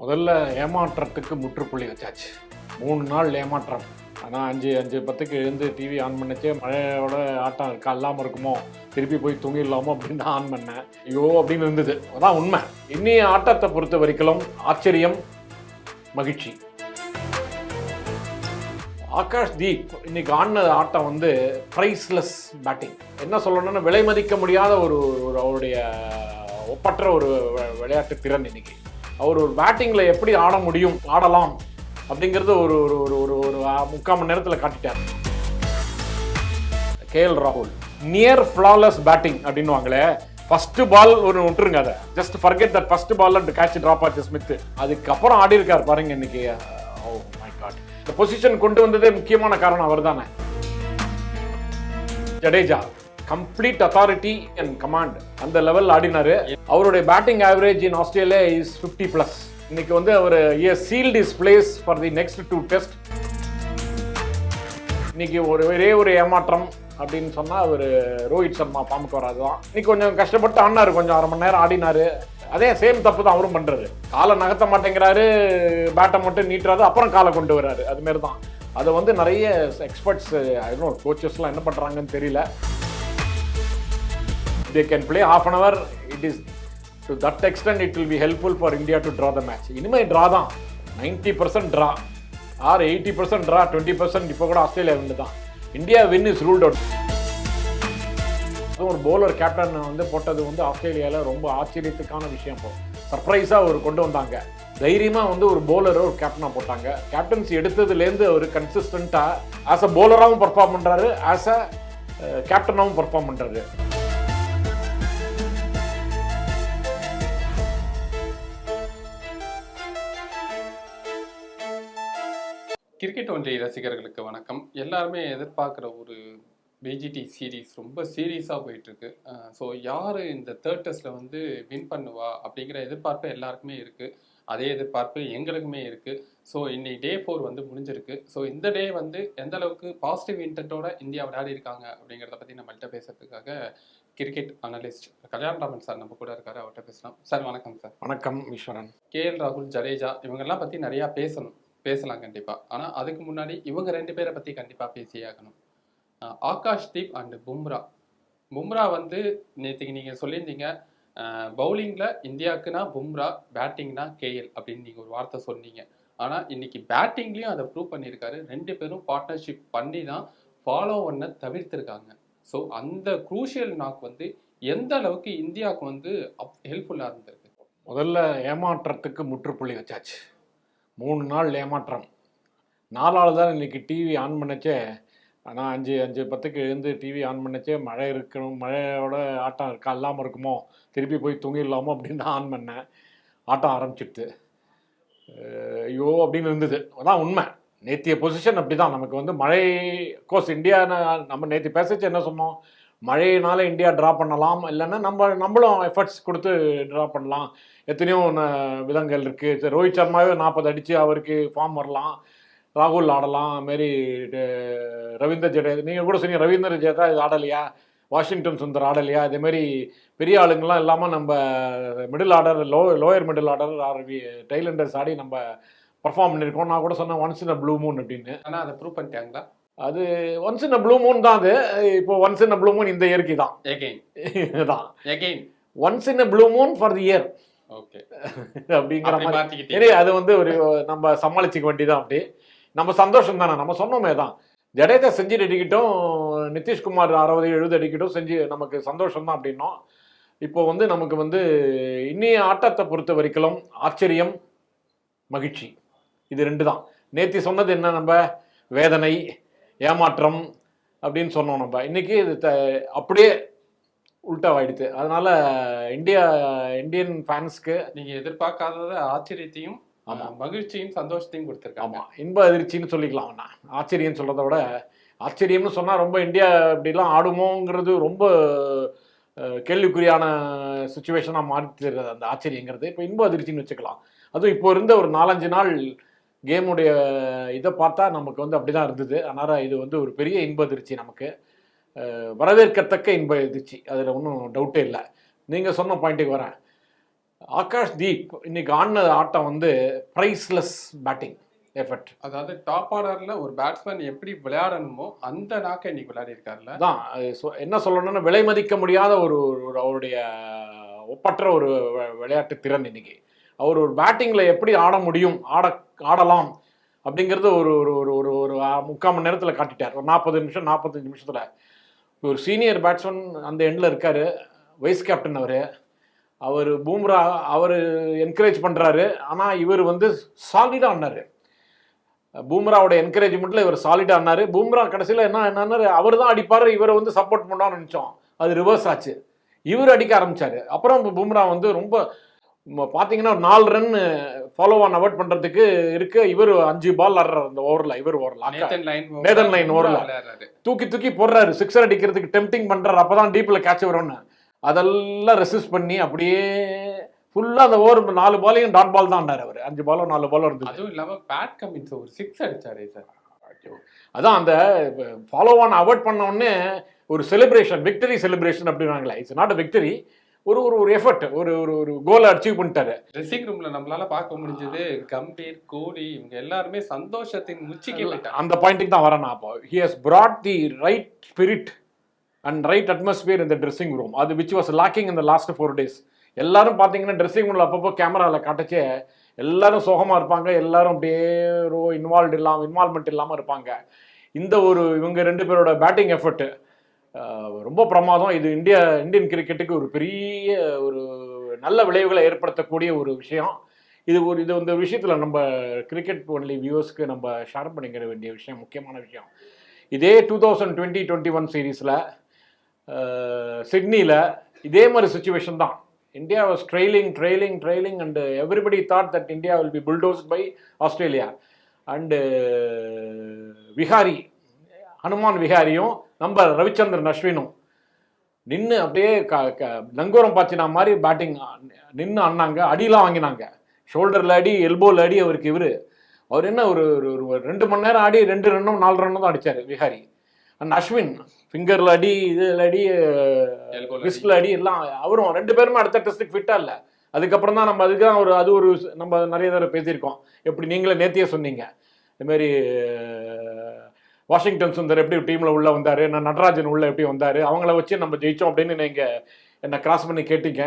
முதல்ல ஏமாற்றத்துக்கு முற்றுப்புள்ளி வச்சாச்சு. மூணு நாள் ஏமாற்றம். ஆனால் அஞ்சு அஞ்சு பத்துக்கு எழுந்து டிவி ஆன் பண்ணிச்சே. மழையோட ஆட்டம் இருக்கா இல்லாமல் இருக்குமோ திருப்பி போய் தூங்கிடலாமோ அப்படின்னு ஆன் பண்ணேன். ஐயோ அப்படின்னு இருந்தது. அதான் உண்மை. இன்னைய ஆட்டத்தை பொறுத்த வரைக்கும் ஆச்சரியம் மகிழ்ச்சி. ஆகாஷ் தீப் இன்னைக்கு ஆடின ஆட்டம் வந்து ப்ரைஸ்லெஸ் பேட்டிங் என்ன சொல்லணும்னா விலை மதிக்க முடியாத ஒரு ஒரு அவருடைய ஒப்பற்ற ஒரு விளையாட்டு திறன் இன்னைக்கு. அவர் ஒரு பேட்டிங்கில் எப்படி ஆட முடியும் ஆடலாம் அப்படிங்கிறது ஒரு ஒரு ஒரு ஒரு ஒரு முக்கால் மணி நேரத்தில் காட்டிட்டார். கேஎல் ராகுல் நியர் ஃப்ளாலெஸ் பேட்டிங் அப்படின்னுவாங்களே ஃபர்ஸ்ட் பால் ஒரு விட்டுருங்க அதை. Just forget that first ball and catch drop ஆச்சு ஸ்மித் அதுக்கப்புறம் ஆடி இருக்கார் பாருங்க இன்னைக்கு. ஓ மை காட் இந்த பொசிஷன் கொண்டு வந்ததே முக்கியமான காரணம் அவர் தானே Jadeja complete authority and command அந்த லெவல் ஆடினாரு. அவருடைய batting average in Australia is 50 plus இன்னைக்கு வந்து அவர் sealed his place for the next two test இன்னைக்கு ஒரு ஒரே ஒரு ஏமாற்றம் அப்படின்னு சொன்னால் அவர் ரோஹித் சர்மா பாம்புக்கு வராது தான் இன்னைக்கு கொஞ்சம் கஷ்டப்பட்டு ஆடினாரு. கொஞ்சம் அரை மணி நேரம் ஆடினாரு. அதே சேம் தப்பு தான் அவரும் பண்ணுறாரு காலை நகர்த்த மாட்டேங்கிறாரு. பேட்டை மட்டும் நீட்டுறாரு. அப்புறம் காலை கொண்டு வர்றாரு அதுமாரி தான் அதை வந்து நிறைய எக்ஸ்பர்ட்ஸ் கோச்சஸ்லாம் என்ன பண்ணுறாங்கன்னு தெரியல. They can play half an hour it is to that extent it will be helpful for india to draw the match. இனிமே ட்ரா தான். 90% percent draw or eighty percent draw twenty percent இப்போ கூட Australia win தான். India win is ruled out அதுவும் ஒரு bowler captain வந்து போட்டது வந்து ஆஸ்திரேலியாவில் ரொம்ப ஆச்சரியத்துக்கான விஷயம் இப்போ சர்ப்ரைஸாக ஒரு கொண்டு வந்தாங்க. தைரியமாக வந்து ஒரு bowler ஒரு கேப்டனாக போட்டாங்க. கேப்டன்சி எடுத்ததுலேருந்து அவர் கன்சிஸ்டண்ட்டாக ஆஸ் அ பவுலராகவும் பர்ஃபார்ம் பண்ணுறாரு ஆஸ் அ கேப்டனாகவும் பர்ஃபார்ம் பண்ணுறாரு ஒன்றிய ரசிகர்களுக்கு வணக்கம். எல்லாருமே எதிர்பார்க்குற ஒரு பிஜிடி சீரீஸ் ரொம்ப சீரியஸாக போயிட்டு இருக்கு ஸோ யார் இந்த தேர்ட் டெஸ்ட்டில் வந்து வின் பண்ணுவா அப்படிங்கிற எதிர்பார்ப்பு எல்லாருக்குமே இருக்கு. அதே எதிர்பார்ப்பு எங்களுக்குமே இருக்கு. ஸோ இன்னைக்கு டே ஃபோர் வந்து முடிஞ்சிருக்கு. ஸோ இந்த டே வந்து எந்த அளவுக்கு பாசிட்டிவ் இன்டென்ட்டோட இந்தியா விளையாடி இருக்காங்க அப்படிங்கிறத பற்றி நம்மள்ட்ட பேசுறதுக்காக கிரிக்கெட் அனலிஸ்ட் கல்யாணராமன் சார் நம்ம கூட இருக்காரு. அவர்கிட்ட பேசலாம். சார் வணக்கம் சார் வணக்கம் ஈஸ்வரன். கேஎல் ராகுல் ஜடேஜா இவங்கெல்லாம் பற்றி நிறையா பேசணும். பேசலாம் கண்டிப்பாக ஆனால் அதுக்கு முன்னாடி இவங்க ரெண்டு பேரை பற்றி கண்டிப்பாக பேசியே ஆகணும். ஆகாஷ் தீப் அண்ட் பும்ரா. பும்ரா வந்து நேற்றுக்கு நீங்கள் சொல்லியிருந்தீங்க பவுலிங்கில் இந்தியாவுக்குனா பும்ரா பேட்டிங்னா கேஎல் அப்படின்னு நீங்கள் ஒரு வார்த்தை சொன்னீங்க. ஆனால் இன்னைக்கு பேட்டிங்லேயும் அதை ப்ரூவ் பண்ணியிருக்காரு. ரெண்டு பேரும் பார்ட்னர்ஷிப் பண்ணி தான் ஃபாலோ ஒன்னை தவிர்த்திருக்காங்க. ஸோ அந்த குரூஷியல் நாக் வந்து எந்த அளவுக்கு இந்தியாவுக்கு வந்து ஹெல்ப்ஃபுல்லாக இருந்திருக்கு? முதல்ல ஏமாற்றத்துக்கு முற்றுப்புள்ளி வச்சாச்சு. மூணு நாள் ஏமாற்றம். நாலாவது தான் இன்றைக்கி டிவி ஆன் பண்ணச்சே. ஆனால் அஞ்சு அஞ்சு பத்துக்கு எழுந்து டிவி ஆன் பண்ணச்சே. மழை இருக்கணும் மழையோட ஆட்டம் இருக்கா இல்லாமல் இருக்குமோ திருப்பி போய் தூங்கிடலாமோ அப்படின்னு தான் ஆன் பண்ணேன். ஆட்டம் ஆரம்பிச்சிடுது ஐயோ அப்படின்னு இருந்தது. அதான் உண்மை. நேத்திய பொசிஷன் அப்படி தான் நமக்கு வந்து மழை கோர்ஸ் இந்தியா நம்ம நேற்று பேசச்சு என்ன சொன்னோம்? மழையினால இந்தியா ட்ரா பண்ணலாம். இல்லைன்னா நம்ம நம்மளும் எஃபர்ட்ஸ் கொடுத்து ட்ரா பண்ணலாம். எத்தனையோ விதங்கள் இருக்குது ரோஹித் சர்மாவே நாற்பது அடித்து அவருக்கு ஃபார்ம் வரலாம். ராகுல் ஆடலாம். மாரி ட- ரவீந்திர ஜடேஜா நீங்கள் கூட சொன்னீங்க ரவீந்திர ஜடேஜா இது ஆடலையா? வாஷிங்டன் சுந்தர் ஆடலையா? இதேமாரி பெரிய ஆளுங்கள்லாம் இல்லாமல் நம்ம middle order low lower middle order or tailenders ஆடி நம்ம பர்ஃபார்ம் பண்ணியிருக்கோம். நான் கூட சொன்னேன் once in a blue moon அப்படின்னு. ஆனால் அதை ப்ரூவ் பண்ணிட்டாங்களா? அது ஒன்ஸ் இன் ப்ளூ மூன் தான் அது. இப்போ ஒன்ஸ் இன் ப்ளூ மூன் இந்த இயற்கை தான். இதுதான். Again once in blue moon for the year okay அப்படிங்கிற அப்படி மாதிரி. அது வந்து ஒரு நம்ம சமாளிச்சுக்க வேண்டியதான் அப்படி. நம்ம சந்தோஷம் தானே. நம்ம சொன்னோமே தான். ஜடேஜா செஞ்சுட்டு அடிக்கட்டும் நிதிஷ்குமார் அறுபது எழுபது அடிக்கட்டும் செஞ்சு நமக்கு சந்தோஷம் தான் அப்படின்னோம். இப்போ வந்து நமக்கு வந்து இன்னிய ஆட்டத்தை பொறுத்த வரைக்கும் ஆச்சரியம் மகிழ்ச்சி. இது ரெண்டு தான். நேத்தி சொன்னது என்ன நம்ம? வேதனை ஏமாற்றம் அப்படின்னு சொன்னோம் நம்ம. இன்னைக்கு இது த- அப்படியே உல்டாவாயிடுது அதனால இந்தியா இந்தியன் ஃபேன்ஸ்க்கு நீங்க எதிர்பார்க்காதத ஆச்சரியத்தையும் ஆமா. ஆஹ், மகிழ்ச்சியும் சந்தோஷத்தையும் கொடுத்துருக்காங்க. ஆமா. இன்ப அதிர்ச்சின்னு சொல்லிக்கலாம். அண்ணா ஆச்சரியம் சொல்றதை விட ஆச்சரியம்னு சொன்னா ரொம்ப இந்தியா இப்படிலாம் ஆடுமோங்கிறது ரொம்ப கேள்விக்குறியான சுச்சுவேஷனாக மாறி தெரியுது அந்த ஆச்சரியங்கிறது. இப்போ இன்ப அதிர்ச்சின்னு வச்சுக்கலாம். அதுவும் இப்போ இருந்த ஒரு நாலஞ்சு நாள் கேமுடைய இதை பார்த்தா நமக்கு வந்து அப்படிதான் இருந்தது. அதனால் இது வந்து ஒரு பெரிய இன்ப அதிர்ச்சி நமக்கு. வரவேற்கத்தக்க இன்ப அதிர்ச்சி. அதில் ஒன்றும் டவுட்டே இல்லை. நீங்கள் சொன்ன பாயிண்ட்டுக்கு வரேன். ஆகாஷ் தீப் இன்னைக்கு ஆடின ஆட்டம் வந்து ப்ரைஸ்லெஸ் பேட்டிங் எஃபர்ட் அதாவது டாப் ஆர்டர்ல ஒரு பேட்ஸ்மேன் எப்படி விளையாடணுமோ அந்த நாக்க இன்னைக்கு விளையாடி இருக்காருல்ல அதான் அது சொ- என்ன சொல்லணும்னா விலை மதிக்க முடியாத ஒரு ஒரு அவருடைய ஒப்பற்ற ஒரு விளையாட்டு திறன் இன்னைக்கு. அவர் ஒரு பேட்டிங்ல எப்படி ஆட முடியும் ஆட ஆடலாம் அப்படிங்கிறது ஒரு ஒரு ஒரு ஒரு ஒரு முக்கால் மணி நேரத்தில் காட்டிட்டார். ஒரு நாற்பது நிமிஷம் நாற்பத்தஞ்சு நிமிஷத்தில். ஒரு சீனியர் பேட்ஸ்மேன் அந்த எண்டில் இருக்காரு. வைஸ் கேப்டன் அவர். அவர் பூம்ரா அவர் என்கரேஜ் பண்ணுறாரு ஆனால் இவர் வந்து சாலிடாக ஆனார் பூம்ராவோட என்கரேஜ்மெண்ட்டில் இவர் சாலிடாக ஆனார் பூம்ரா கடைசியில் என்ன என்னன்னாரு அவர் தான் அடிப்பார் இவரை வந்து சப்போர்ட் பண்ணான்னு நினச்சோம். அது ரிவர்ஸ் ஆச்சு. இவர் அடிக்க ஆரம்பித்தார் அப்புறம் பூம்ரா வந்து ரொம்ப பார்த்தீங்கன்னா ஒரு நாலு ரன் ஃபாலோ ஆன் அவாய்ட் பண்ணுறதுக்கு இருக்கு. இவர் அஞ்சு பால் ஆடுறாரு அந்த ஓவரில் இவர் ஓவரில் நேதன் லைன் ஓவர்ல. தூக்கி தூக்கி போடுறாரு. சிக்ஸர் அடிக்கிறதுக்கு டெம்டிங் பண்றாரு. அப்பதான் டீப்ல கேட்ச் வரும்னு. அதெல்லாம் ரெசிஸ்ட் பண்ணி அப்படியே ஃபுல்லா அந்த ஓவர் நாலு பாலையும் டாட் பால் தான் ஆண்டாரு அவர். அஞ்சு பாலோ நாலு பாலோ இருந்தது. அதுவும் இல்லாம பேட் கமின்ஸ் ஒரு சிக்ஸ் அடிச்சாரு சார் அதான் அந்த ஃபாலோ ஆன் அவாய்ட் பண்ண உடனே ஒரு செலிப்ரேஷன் விக்டரி செலிப்ரேஷன் அப்படின்னாங்களே இட்ஸ் நாட் விக்டரி ஒரு ஒரு ஒரு எஃபர்ட் ஒரு ஒரு ஒரு கோலை அச்சீவ் பண்ணிட்டாரு. ட்ரெஸ்ஸிங் ரூம்ல நம்மளால பார்க்க முடிஞ்சது கம்பீர் கோலி இவங்க எல்லாருமே சந்தோஷத்தின் உச்சிக்கு அந்த பாயிண்ட்டுக்கு தான் வரேன் அப்போ. He has brought the right spirit and right atmosphere இந்த ட்ரெஸ்ஸிங் ரூம் அது விச் வாஸ் லாக்கிங் இந்த லாஸ்ட் ஃபோர் டேஸ் எல்லாரும் பார்த்தீங்கன்னா ட்ரெஸ்ஸிங் ரூமில் அப்பப்போ கேமராவில் காட்டச்சே. எல்லாரும் சோகமாக இருப்பாங்க. எல்லாரும் அப்படியே ரோ இன்வால்வ் இல்லாமல் இன்வால்மெண்ட் இல்லாமல் இருப்பாங்க. இந்த ஒரு இவங்க ரெண்டு பேரோட பேட்டிங் எஃபர்ட்டு ரொம்ப பிரமாதம். இது இந்தியா இந்தியன் கிரிக்கெட்டுக்கு ஒரு பெரிய ஒரு நல்ல விளைவுகளை ஏற்படுத்தக்கூடிய ஒரு விஷயம். இது ஒரு இது இந்த விஷயத்தில் நம்ம கிரிக்கெட் ஒன்லி வியூவர்ஸ்க்கு நம்ம ஷேர் பண்ணிக்கிற வேண்டிய விஷயம் முக்கியமான விஷயம். இதே two thousand twenty twenty one சீரீஸில் சிட்னியில் இதே மாதிரி சுச்சுவேஷன் தான். India was trailing trailing trailing and everybody thought that India will be bulldoze by Australia and Vihari Hanuma விஹாரியும் நம்ம ரவிச்சந்திரன் அஸ்வினும் நின்று அப்படியே க க நங்கூரம் பாய்ச்சினா மாதிரி பேட்டிங் நின்று ஆடினாங்க அடியெலாம் வாங்கினாங்க. ஷோல்டரில் அடி எல்போவில் அடி அவருக்கு இவர். அவர் என்ன ஒரு ஒரு ரெண்டு மணி நேரம் ஆடி ரெண்டு ரன்னும் நாலு ரன்னும் தான் அடிச்சார் விஹாரி அண்ட் அஸ்வின் ஃபிங்கரில் அடி இதில் அடி Elbow ல ரிஸ்டில் அடி. எல்லாம் அவரும் ரெண்டு பேருமே அடுத்த டெஸ்ட்டுக்கு ஃபிட்டாக இல்லை. அதுக்கப்புறம் தான் நம்ம அதுக்கு தான் ஒரு அது ஒரு நம்ம நிறைய தடவை பேசியிருக்கோம். எப்படி நீங்களே நேத்தியே சொன்னீங்க. அஹ், வாஷிங்டன் சுந்தர் எப்படி டீமில் உள்ள வந்தார்? நான் நடராஜன் உள்ள எப்படி வந்தார்? அவங்கள வச்சு நம்ம ஜெயிச்சோம் அப்படின்னு நீங்கள் என்னை கிராஸ் பண்ணி கேட்டீங்க.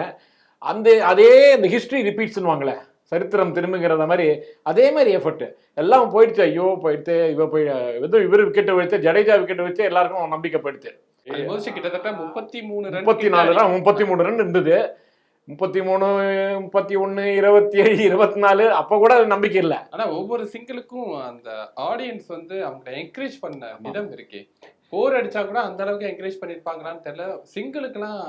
அந்த அதே இந்த ஹிஸ்ட்ரி ரிப்பீட்ஸ்னுவாங்களே சரித்திரம் திரும்புங்கிறத மாதிரி அதே மாதிரி எஃபர்ட் எல்லாம் போயிடுச்சு. ஐயோ போயிடுத்து இவ போய் எதுவும் இவர் விக்கெட்டை வச்சு ஜடேஜா விக்கெட்டை வச்சு எல்லாருக்கும் நம்பிக்கை போயிடுச்சு. கிட்டத்தட்ட முப்பத்தி மூணு முப்பத்தி நாலு ரன் முப்பத்தி மூணு ரன் இருந்தது. முப்பத்தி மூணு முப்பத்தி ஒன்று இருபத்தி ஏழு இருபத்தி நாலு அப்போ கூட நம்பிக்கை இல்லை. ஆனா ஒவ்வொரு சிங்கிளுக்கும் அந்த ஆடியன்ஸ் வந்து அவங்களை என்கரேஜ் பண்ண விதம் இருக்கே. ஃபோர் அடிச்சா கூட அந்த அளவுக்கு என்கரேஜ் பண்ணிருப்பாங்களான்னு தெரியல. சிங்கிளுக்குலாம்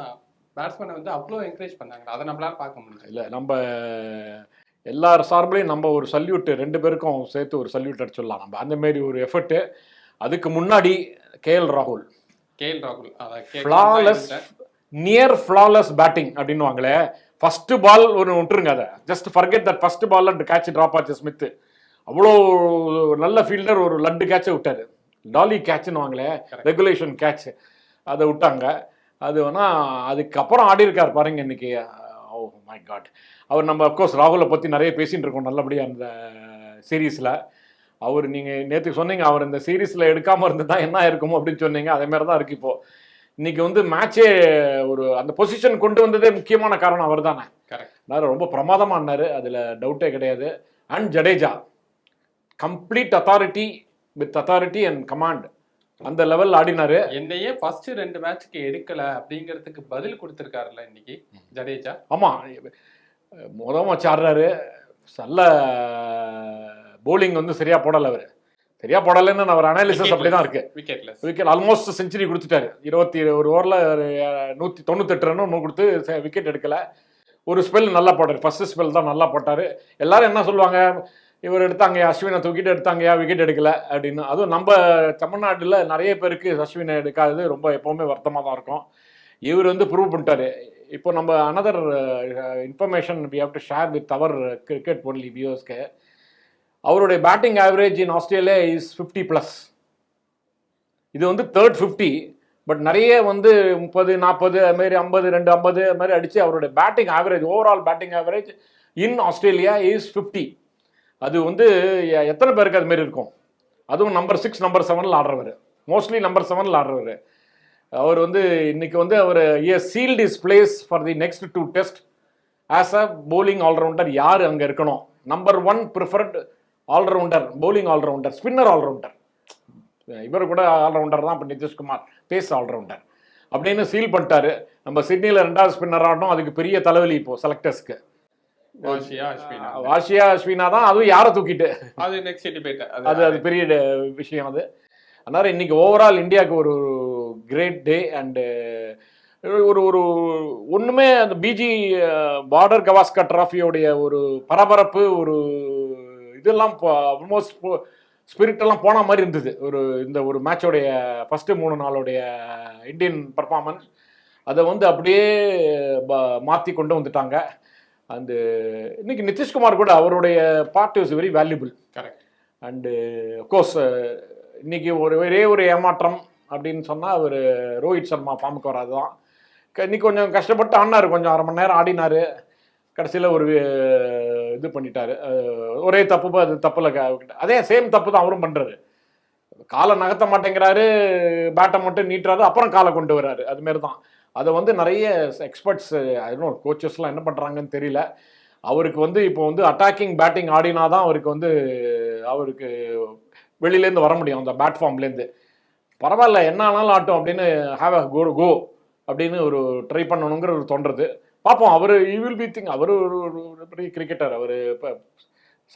பேட்ஸ்மேனை வந்து அவ்வளோ என்கரேஜ் பண்ணாங்க அதை நம்மளால பார்க்க முடியல. இல்லை நம்ம எல்லார் சார்பிலையும் நம்ம ஒரு சல்யூட் ரெண்டு பேருக்கும் சேர்த்து ஒரு சல்யூட் அடிச்சிடலாம் நம்ம. அந்த மாதிரி ஒரு எஃபர்ட்டு அதுக்கு முன்னாடி கேஎல் ராகுல் கே எல் ராகுல் தான். நியர் ஃப்ளாலெஸ் பேட்டிங் அப்படின்னுவாங்களே ஃபர்ஸ்ட் பால் ஒரு விட்டுருங்க அதை. Just forget that first ball catch drop ஆச்சு ஸ்மித் அவ்வளோ நல்ல ஃபீல்டர் ஒரு லட்டு கேட்சை விட்டாரு. டாலி கேட்ச்னு வாங்களே. ரெகுலேஷன் கேட்ச் அதை விட்டாங்க. அது வேணா அதுக்கப்புறம் ஆடி இருக்கார் பாருங்க இன்னைக்கு. ஓ மை காட் அவர் நம்ம அப்கோர்ஸ் ராகுலை பற்றி நிறைய பேசிட்டு இருக்கோம் நல்லபடியாக அந்த சீரீஸில் அவர் நீங்கள் நேற்று சொன்னீங்க அவர் இந்த சீரீஸில் எடுக்காமல் இருந்ததா என்ன இருக்குமோ அப்படின்னு சொன்னீங்க. அதே மாதிரி தான் இருக்கு இப்போ. இன்னைக்கு வந்து மேட்சே ஒரு அந்த பொசிஷன் கொண்டு வந்ததே முக்கியமான காரணம் அவர் தானே. ரொம்ப பிரமாதமாக ஆடினாரு. அதில் டவுட்டே கிடையாது. And Jadeja complete authority with authority and command அந்த லெவல் ஆடினாரு. என்னையே ஃபர்ஸ்ட் ரெண்டு மேட்ச்க்கு எடுக்கல அப்படிங்கிறதுக்கு பதில் கொடுத்திருக்காருல்ல இன்னைக்கு ஜடேஜா ஆமாம் முதல் ஆடுறாரு. நல்ல போலிங் வந்து சரியா போடலை அவர். சரியா போடலைன்னு அவர் அனாலிசிஸ் அப்படி தான் இருக்கு. விக்கெட்லெஸ் விக்கெட் ஆல்மோஸ்ட் செஞ்சுரி கொடுத்துட்டாரு. இருபத்தி ஒரு ஓவரில் நூற்றி தொண்ணூத்தெட்டு ரன்னும் கொடுத்து விக்கெட் எடுக்கல. ஒரு ஸ்பெல் நல்லா போட்டார். ஃபர்ஸ்ட் ஸ்பெல் தான் நல்லா போட்டார். எல்லாரும் என்ன சொல்லுவாங்க? இவர் எடுத்தாங்க அஸ்வினை தூக்கிட்டு எடுத்தாங்கயா விக்கெட் எடுக்கல அப்படின்னு. அதுவும் நம்ம தமிழ்நாட்டில் நிறைய பேருக்கு அஸ்வினை எடுக்காதது ரொம்ப எப்போவுமே வருத்தமாக தான் இருக்கும். இவர் வந்து ப்ரூவ் பண்ணிட்டாரு. இப்போ நம்ம another information we have to share with our cricket only வியூவர்ஸ்க்கு அவருடைய batting average in Australia is fifty plus இது வந்து தேர்ட் ஃபிஃப்டி பட் நிறைய வந்து முப்பது நாற்பது அதுமாரி ஐம்பது ரெண்டு ஐம்பது அது மாதிரி அடித்து அவருடைய batting average overall batting average in Australia is fifty அது வந்து எத்தனை பேருக்கு அது மாரி இருக்கும்? அதுவும் நம்பர் சிக்ஸ் நம்பர் செவனில் ஆடுறவர். மோஸ்ட்லி நம்பர் செவனில் ஆடுறவர். அவர் வந்து இன்னைக்கு வந்து அவர் sealed is place for the next two test as a bowling allrounder யார் அங்கே இருக்கணும்? Number one preferred allrounder bowling allrounder spinner allrounder. இவர் கூட ஆல்ரவுண்டர் தான் இப்போ நிதிஷ்குமார் பேஸ் ஆல்ரவுண்டர். அப்படின்னு சீல் பண்ணிட்டாரு. நம்ம சிட்னியில் ரெண்டாவது ஸ்பின்னர் ஆடணும் அதுக்கு பெரிய தலைவலி இப்போ செலக்டர்ஸ்க்கு வாஷியா அஸ்வினா. வாஷியா அஸ்வினா தான் அதுவும் யாரை தூக்கிட்டு? அது நெக்ஸ்ட் டிபேட் அது அது பெரிய விஷயம் அது. அதனால இன்னைக்கு ஓவரால் இந்தியாவுக்கு ஒரு கிரேட் டே அண்டு ஒரு ஒரு ஒண்ணுமே அந்த பிஜி பார்டர் கவாஸ்கர் ட்ராஃபியோடைய ஒரு பரபரப்பு ஒரு இதெல்லாம் ஆல்மோஸ்ட் ஸ்பிரிட் எல்லாம் போன மாதிரி இருந்தது. ஒரு இந்த ஒரு மேட்சோடைய ஃபர்ஸ்ட் மூணு நாளுடைய இந்தியன் பர்ஃபார்மன்ஸ் அதை வந்து அப்படியே மாத்தி கொண்டு வந்துட்டாங்க. அந்த இன்னைக்கு நிதிஷ்குமார் கூட அவருடைய part is very valuable correct and course இன்னைக்கு ஒரு ஒரே ஒரு ஏமாற்றம் அப்படின்னு சொன்னால் அவர் ரோஹித் சர்மா ஃபார்முக்கு வராது தான். இன்னைக்கு கொஞ்சம் கஷ்டப்பட்டு ஆடினார் கொஞ்சம் அரை மணி நேரம் ஆடினார். கடைசியில் ஒரு இது பண்ணிட்டாரு. ஒரே தப்பு அது தப்பில் அதே சேம் தப்பு தான் அவரும் பண்ணுறாரு காலை நகர்த்த மாட்டேங்கிறாரு பேட்டை மட்டும் நீட்டுறாரு அப்புறம் காலை கொண்டு வர்றாரு. அது மாதிரி தான். அதை வந்து நிறைய எக்ஸ்பர்ட்ஸ் இன்னும் கோச்சஸ்லாம் என்ன பண்ணுறாங்கன்னு தெரியல. அவருக்கு வந்து இப்போ வந்து அட்டாக்கிங் பேட்டிங் ஆடினா தான் அவருக்கு வந்து அவருக்கு வெளியிலேருந்து வர முடியும். அந்த பேட் ஃபார்ம்லேருந்து பரவாயில்ல என்ன ஆனாலும் ஆட்டும் அப்படின்னு ஹாவ் அ கோ கோ அப்படின்னு ஒரு ட்ரை பண்ணணுங்கிற ஒரு தோன்றது பார்ப்போம் அவர் யூ வில் பி திங் அவர் ஒரு ஒரு- பெரிய கிரிக்கெட்டர் அவர் இப்போ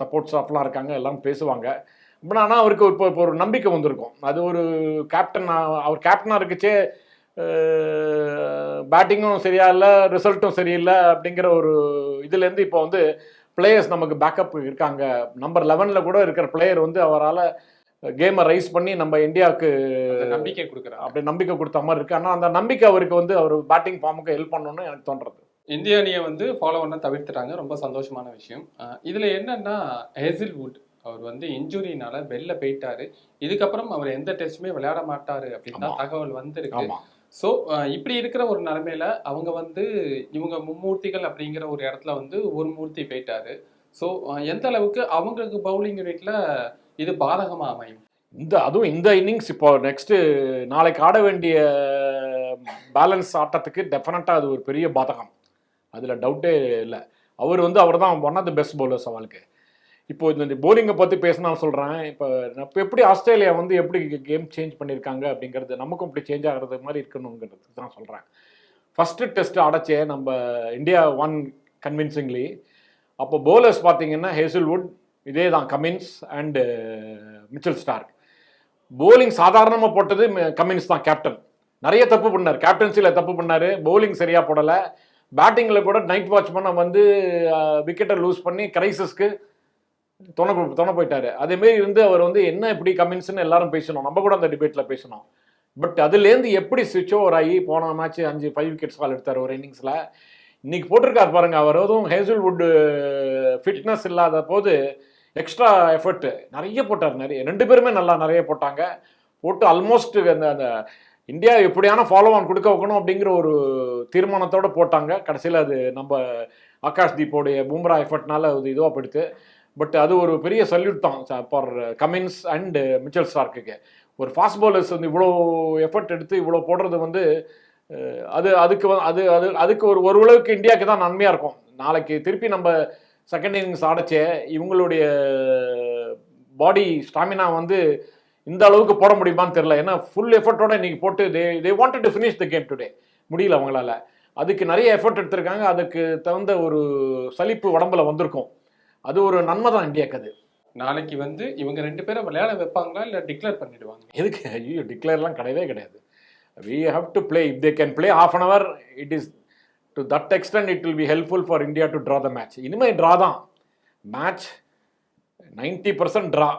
சப்போர்ட் ஸ்டாஃப்லாம் இருக்காங்க எல்லாம் பேசுவாங்க. பட் ஆனால் அவருக்கு இப்போ இப்போ ஒரு நம்பிக்கை வந்திருக்கும். அது ஒரு கேப்டன் அவர் கேப்டனாக இருக்குச்சே பேட்டிங்கும் சரியா இல்லை ரிசல்ட்டும் சரியில்லை அப்படிங்கிற ஒரு இதுலேருந்து இப்போ வந்து பிளேயர்ஸ் நமக்கு பேக்கப் இருக்காங்க. நம்பர் லெவனில் கூட இருக்கிற பிளேயர் வந்து அவரால் கேமை ரைஸ் பண்ணி நம்ம இந்தியாவுக்கு நம்பிக்கை கொடுக்குறாங்க. அப்படி நம்பிக்கை கொடுத்த மாதிரி இருக்கு. ஆனால் அந்த நம்பிக்கை அவருக்கு வந்து அவர் பேட்டிங் ஃபார்முக்கு ஹெல்ப் பண்ணணும்னு எனக்கு தோன்றது. இந்திய அணியை வந்து ஃபாலோ பண்ண தவிர்த்துட்டாங்க. ரொம்ப சந்தோஷமான விஷயம். இதுல என்னன்னா ஹேசில்வுட் அவர் வந்து இன்ஜுரினால வெளில போயிட்டாரு. இதுக்கப்புறம் அவர் எந்த டெஸ்ட்டுமே விளையாட மாட்டாரு அப்படின்னு. தகவல் வந்திருக்கு. ஸோ இப்படி இருக்கிற ஒரு நிலைமையில அவங்க வந்து இவங்க மும்மூர்த்திகள் அப்படிங்கிற ஒரு இடத்துல வந்து ஒரு மூர்த்தி போயிட்டாரு. ஸோ எந்த அளவுக்கு அவங்களுக்கு பவுலிங் யூனிட்ல இது பாதகமா அமையும்? இந்த அதுவும் இந்த இன்னிங்ஸ் இப்போ நெக்ஸ்ட் நாளைக்கு ஆட வேண்டிய பேலன்ஸ் ஆட்டத்துக்கு டெஃபினட்டாக அது ஒரு பெரிய பாதகம். அதில் டவுட்டே இல்லை. அவர் வந்து அவர் தான் one of the best bowlers அவளுக்கு இப்போ இந்த போலிங்கை பற்றி பேசினா சொல்கிறேன் இப்போ இப்போ எப்படி ஆஸ்திரேலியா வந்து எப்படி கேம் சேஞ்ச் பண்ணியிருக்காங்க அப்படிங்கிறது நமக்கும் இப்படி சேஞ்ச் ஆகிறது மாதிரி இருக்கணுங்கிறதுக்கு தான் சொல்கிறேன் ஃபஸ்ட்டு டெஸ்ட் அடைச்சே நம்ம இந்தியா ஒன் கன்வின்சிங்லி அப்போ போலர்ஸ் பார்த்தீங்கன்னா ஹேசல்வுட் இதே தான் Cummins and Mitchell Starc bowling சாதாரணமாக போட்டது கமின்ஸ் தான் கேப்டன் நிறைய தப்பு பண்ணார். கேப்டன்சியில் தப்பு பண்ணார். போலிங் சரியாக போடலை. பேட்டிங்கில் கூட நைட் வாட்ச்மேனை வந்து விக்கெட்டை லூஸ் பண்ணி கிரைசஸ்க்கு துணை துணை போயிட்டாரு. அதேமாரி இருந்து அவர் வந்து என்ன இப்படி கமின்ஸ்னு எல்லாரும் பேசணும் நம்ம கூட அந்த டிபேட்டில் பேசணும் பட் அதுலேருந்து எப்படி சுவிட்ச் ஓவர் ஆகி போன மேட்ச் அஞ்சு ஃபைவ் விக்கெட்ஸ் கால் எடுத்தார் ஒரு இன்னிங்ஸில் இன்னைக்கு போட்டிருக்காரு பாருங்க அவர் எதுவும் ஹேசல்வுட் ஃபிட்னஸ் இல்லாத போது எக்ஸ்ட்ரா எஃபர்ட் நிறைய போட்டார் நிறைய. ரெண்டு பேருமே நல்லா நிறைய போட்டாங்க. போட்டு ஆல்மோஸ்ட் அந்த அந்த இந்தியா எப்படியான ஃபாலோ ஆன் கொடுக்க வைக்கணும் அப்படிங்கிற ஒரு தீர்மானத்தோடு போட்டாங்க. கடைசியில் அது நம்ம ஆகாஷ் தீப்போடைய பூம்ரா எஃபர்ட்னால அது இதுவாக படுத்து பட் அது ஒரு பெரிய சல்யூட் தான் ஃபார் கமின்ஸ் அண்ட் மிச்சல் ஸ்டார்க்குக்கு ஒரு ஃபாஸ்ட் பாலர்ஸ் வந்து இவ்வளோ எஃபர்ட் எடுத்து இவ்வளோ போடுறது வந்து அது அதுக்கு அது அது அதுக்கு ஒரு ஒரு அளவுக்கு இந்தியாவுக்கு தான் நன்மையாக இருக்கும். நாளைக்கு திருப்பி நம்ம செகண்ட் இன்னிங்ஸ் ஆடச்சே இவங்களுடைய பாடி ஸ்டாமினா வந்து இந்த அளவுக்கு போட முடியுமான்னு தெரியல. ஏன்னா ஃபுல் எஃபர்ட்டோட இன்னைக்கு போட்டு they they wanted to finish the game today முடியல அவங்களால. அதுக்கு நிறைய எஃபர்ட் எடுத்திருக்காங்க. அதுக்கு தகுந்த ஒரு சலிப்பு உடம்புல வந்திருக்கும். அது ஒரு நன்மை தான் இந்தியாவுக்கு அது. நாளைக்கு வந்து இவங்க ரெண்டு பேரும் விளையாட வைப்பாங்களா? இல்ல டிக்ளேர் பண்ணிடுவாங்க எதுக்கு? ஐயோ டிக்ளேர்லாம் கிடையவே கிடையாது. We have to play if they can play half an hour it is to that extent it will be helpful for India to draw the match இனிமேல் ட்ரா தான். Match ninety percent draw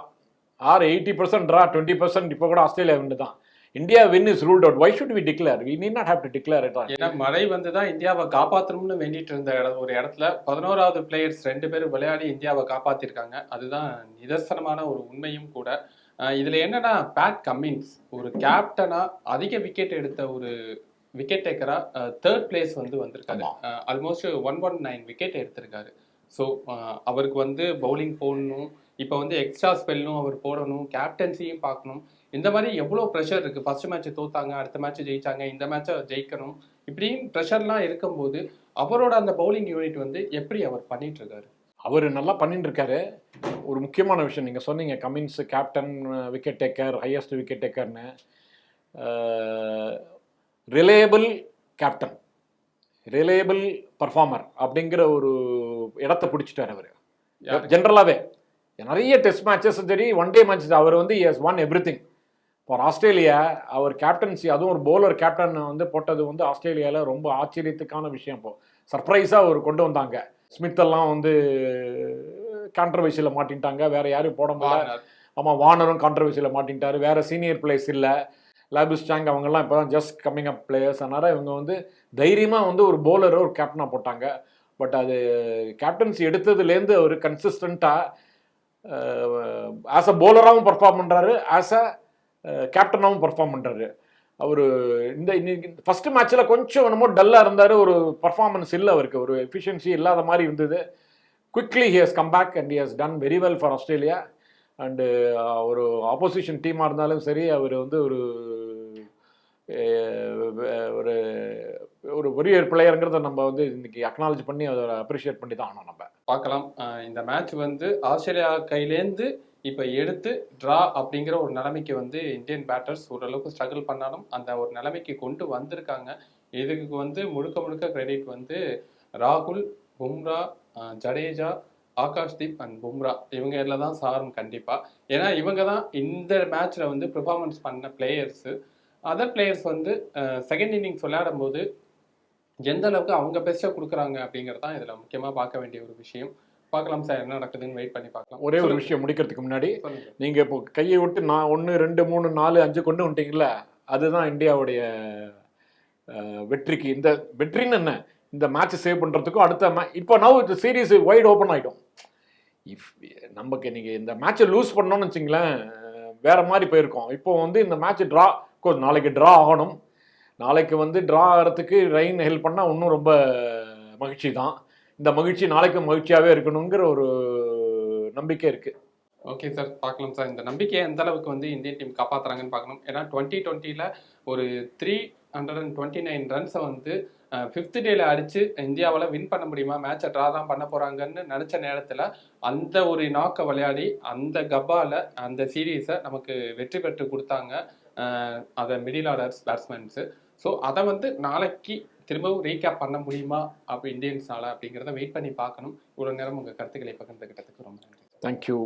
or eighty percent draw twenty percent இப்போ கூட Australia win தான் India win is ruled out why should we declare we need not have to declare it ஏன்னா மழை வந்து தான் இந்தியாவை காப்பாற்றணும்னு வேண்டிட்டு இருந்த இடம் ஒரு இடத்துல பதினோராவது பிளேயர்ஸ் ரெண்டு பேரும் விளையாடி இந்தியாவை காப்பாத்திருக்காங்க. அதுதான் நிதர்சனமான ஒரு உண்மையும் கூட. இதுல என்னன்னா பேட் கம்மின்ஸ் ஒரு கேப்டனா அதிக விக்கெட் எடுத்த ஒரு விக்கெட் டேக்கரா தேர்ட் பிளேஸ் வந்து வந்திருக்காரு. Almost one one nine wicket எடுத்திருக்காரு. ஸோ அவருக்கு வந்து பவுலிங் போடணும் இப்போ வந்து எக்ஸ்ட்ரா ஸ்பெல்லும் அவர் போடணும் கேப்டன்சியும் பார்க்கணும். இந்த மாதிரி எவ்வளோ ப்ரெஷர் இருக்கு? ஃபர்ஸ்ட் மேட்ச் தோத்தாங்க அடுத்த மேட்ச் ஜெயிச்சாங்க இந்த மேட்சை ஜெயிக்கணும். இப்படின்னு ப்ரெஷர்லாம் இருக்கும்போது அவரோட அந்த பவுலிங் யூனிட் வந்து எப்படி அவர் பண்ணிட்டு இருக்காரு அவர் நல்லா பண்ணிட்டு இருக்காரு ஒரு முக்கியமான விஷயம் நீங்கள் சொன்னீங்க Cummins captain wicket taker highest wicket டேக்கர்னு reliable captain reliable performer அப்படிங்கிற ஒரு இடத்த பிடிச்சிட்டார் அவர்? ஜென்ரலாகவே நிறைய டெஸ்ட் மேட்சஸ் சரி ஒன் டே மேட்சஸ் அவர் வந்து is one everything for Australia our captaincy அதுவும் ஒரு bowler கேப்டன் வந்து போட்டது வந்து ஆஸ்திரேலியாவில் ரொம்ப ஆச்சரியத்துக்கான விஷயம் இப்போ. சர்ப்ரைஸாக அவர் கொண்டு வந்தாங்க. ஸ்மித் எல்லாம் வந்து கான்ட்ரவர்சியில் மாட்டின்ட்டாங்க வேற யாரும் போட முடியல. ஆமாம் வார்னரும் கான்ட்ரவர்சியில் மாட்டின்ட்டாரு வேற சீனியர் பிளேயர்ஸ் இல்லை. லாபிஸ் சாங் அவங்கெல்லாம் இப்போ தான் ஜஸ்ட் கம்மிங் அப் பிளேயர்ஸ் அதனால் இவங்க வந்து தைரியமாக வந்து ஒரு bowler ஒரு கேப்டனாக போட்டாங்க. பட் அது கேப்டன்சி எடுத்ததுலேருந்து அவர் கன்சிஸ்டண்ட்டாக ஆஸ் அ போலராகவும் பர்ஃபார்ம் பண்ணுறாரு ஆஸ் அ கேப்டனாகவும் பர்ஃபார்ம் பண்ணுறாரு அவர் இந்த இன்னைக்கு ஃபஸ்ட்டு மேட்ச்சில் கொஞ்சம் என்னமோ டல்லாக இருந்தார். ஒரு பர்ஃபார்மன்ஸ் இல்லை அவருக்கு. ஒரு எஃபிஷியன்சி இல்லாத மாதிரி இருந்தது. Quickly he has come back and he has done very well for Australia and ஒரு ஆப்போசிஷன் டீமாக இருந்தாலும் சரி அவர் வந்து ஒரு ஒரு ஒரு பெரிய பிளேயருங்கிறத நம்ம வந்து இன்னைக்கு அக்னாலஜ் பண்ணி அதை அப்ரிஷியேட் பண்ணி தான் ஆனோம் நம்ம. பார்க்கலாம். இந்த மேட்ச் வந்து ஆஸ்திரேலியா கையிலேருந்து இப்போ எடுத்து ட்ரா அப்படிங்கிற ஒரு நிலைமைக்கு வந்து இந்தியன் பேட்டர்ஸ் ஓரளவுக்கு ஸ்ட்ரகிள் பண்ணாலும் அந்த ஒரு நிலைமைக்கு கொண்டு வந்திருக்காங்க. இதுக்கு வந்து முழுக்க முழுக்க கிரெடிட் வந்து ராகுல் பும்ரா ஜடேஜா ஜடேஜா ஆகாஷ்தீப் அண்ட் பும்ரா. இவங்க எல்லாம் தான் சாரும் கண்டிப்பாக ஏன்னா இவங்க தான் இந்த மேட்ச்சில் வந்து பெர்ஃபார்மன்ஸ் பண்ண பிளேயர்ஸு அதர் பிளேயர்ஸ் வந்து செகண்ட் இன்னிங்ஸ் விளையாடும் போது எந்த அளவுக்கு அவங்க பெஸ்ட்டாக கொடுக்குறாங்க அப்படிங்கிறது தான் இதில் முக்கியமாக பார்க்க வேண்டிய ஒரு விஷயம். பார்க்கலாம் சார் என்ன நடக்குதுன்னு வெயிட் பண்ணி பார்க்கலாம். ஒரே ஒரு. விஷயம் முடிக்கிறதுக்கு முன்னாடி நீங்கள் இப்போ கையை விட்டு நான் ஒன்று ரெண்டு மூணு நாலு அஞ்சு கொண்டு வந்துட்டீங்களா அதுதான் இந்தியாவுடைய வெற்றிக்கு. இந்த வெற்றின்னு என்ன? இந்த மேட்ச் சேவ் பண்ணுறதுக்கும் அடுத்த இப்போ நவ் இந்த சீரீஸ் வைட் ஓப்பன் ஆகிடும் இஃப் நமக்கு நீங்கள் இந்த மேட்ச்சை லூஸ் பண்ணோம்னு வச்சிங்களேன் வேற மாதிரி போயிருக்கோம். இப்போ வந்து இந்த மேட்ச் ட்ரா நாளைக்கு ட்ரா ஆகணும். நாளைக்கு வந்து ட்ரா ஆகிறதுக்கு ரெயின் ஹெல்ப் பண்ணால் இன்னும் ரொம்ப மகிழ்ச்சி தான் இந்த மகிழ்ச்சி நாளைக்கு மகிழ்ச்சியாகவே இருக்கணுங்கிற ஒரு நம்பிக்கை இருக்குது ஓகே சார் பார்க்கலாம் சார் இந்த நம்பிக்கையை எந்த அளவுக்கு வந்து இந்தியன் டீம் காப்பாற்றுறாங்கன்னு பார்க்கணும். ஏன்னா டுவெண்ட்டி டுவெண்ட்டியில் ஒரு three hundred and twenty nine ரன்ஸை வந்து ஃபிஃப்த் டேல அடிச்சு இந்தியாவில் வின் பண்ண முடியுமா? மேட்சை ட்ரா தான் பண்ண போகிறாங்கன்னு நினச்ச நேரத்தில் அந்த ஒரு நாக்கை விளையாடி அந்த கப்பாவில் அந்த சீரீஸை நமக்கு வெற்றி பெற்று கொடுத்தாங்க அதை மிடில் ஆர்டர்ஸ் பேட்ஸ்மேன்ஸு ஸோ அதை வந்து நாளைக்கு திரும்பவும் ரீகேப் பண்ண முடியுமா? அப்போ இந்தியன்ஸ்னால அப்படிங்கிறத வெயிட் பண்ணி பார்க்கணும். இவ்வளோ நேரம் உங்கள் கருத்துக்களை பகிர்ந்துக்கிட்டதுக்கு ரொம்ப நன்றி. தேங்க்யூ